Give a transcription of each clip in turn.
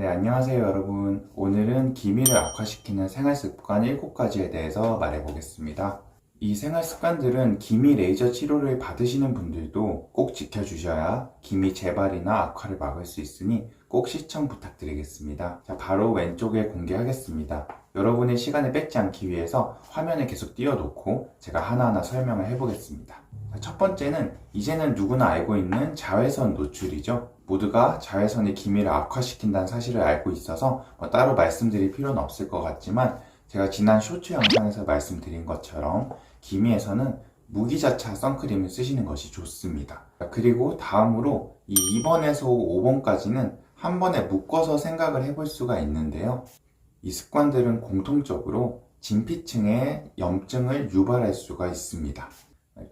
네, 안녕하세요, 여러분. 오늘은 기미를 악화시키는 생활 습관 7가지에 대해서 말해 보겠습니다. 이 생활 습관들은 기미 레이저 치료를 받으시는 분들도 꼭 지켜주셔야 기미 재발이나 악화를 막을 수 있으니 꼭 시청 부탁드리겠습니다. 자, 바로 왼쪽에 공개하겠습니다. 여러분의 시간을 뺏지 않기 위해서 화면에 계속 띄워놓고 제가 하나하나 설명을 해보겠습니다. 자, 첫 번째는 이제는 누구나 알고 있는 자외선 노출이죠. 모두가 자외선이 기미를 악화시킨다는 사실을 알고 있어서 뭐 따로 말씀드릴 필요는 없을 것 같지만 제가 지난 쇼츠 영상에서 말씀드린 것처럼 기미에서는 무기자차 선크림을 쓰시는 것이 좋습니다. 그리고 다음으로 이 2번에서 5번까지는 한 번에 묶어서 생각을 해볼 수가 있는데요. 이 습관들은 공통적으로 진피층의 염증을 유발할 수가 있습니다.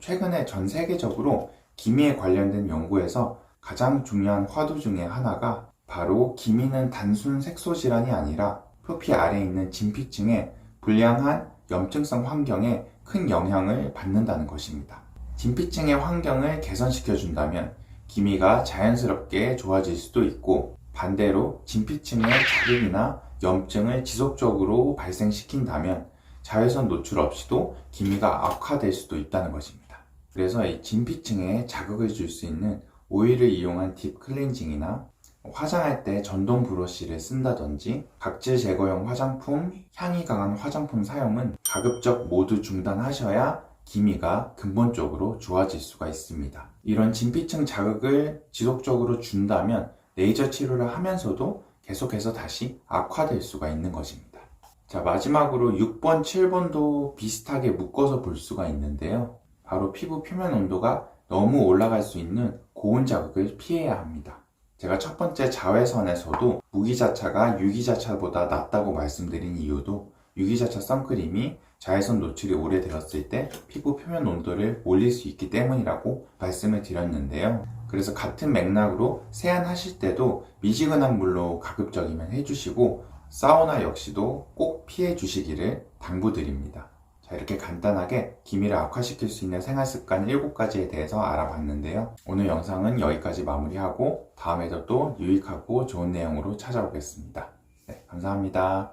최근에 전 세계적으로 기미에 관련된 연구에서 가장 중요한 화두 중에 하나가 바로 기미는 단순 색소 질환이 아니라 표피 아래에 있는 진피층의 불량한 염증성 환경에 큰 영향을 받는다는 것입니다. 진피층의 환경을 개선시켜 준다면 기미가 자연스럽게 좋아질 수도 있고 반대로 진피층의 자극이나 염증을 지속적으로 발생시킨다면 자외선 노출 없이도 기미가 악화될 수도 있다는 것입니다. 그래서 이 진피층에 자극을 줄 수 있는 오일을 이용한 딥 클렌징이나 화장할 때 전동 브러쉬를 쓴다든지 각질 제거용 화장품, 향이 강한 화장품 사용은 가급적 모두 중단하셔야 기미가 근본적으로 좋아질 수가 있습니다. 이런 진피층 자극을 지속적으로 준다면 레이저 치료를 하면서도 계속해서 다시 악화될 수가 있는 것입니다. 자, 마지막으로 6번, 7번도 비슷하게 묶어서 볼 수가 있는데요. 바로 피부 표면 온도가 너무 올라갈 수 있는 고온 자극을 피해야 합니다. 제가 첫 번째 자외선에서도 무기자차가 유기자차보다 낫다고 말씀드린 이유도 유기자차 선크림이 자외선 노출이 오래되었을 때 피부 표면 온도를 올릴 수 있기 때문이라고 말씀을 드렸는데요. 그래서 같은 맥락으로 세안하실 때도 미지근한 물로 가급적이면 해주시고 사우나 역시도 꼭 피해 주시기를 당부드립니다. 자, 이렇게 간단하게 기미를 악화시킬 수 있는 생활 습관 7가지에 대해서 알아봤는데요. 오늘 영상은 여기까지 마무리하고 다음에도 또 유익하고 좋은 내용으로 찾아오겠습니다. 네, 감사합니다.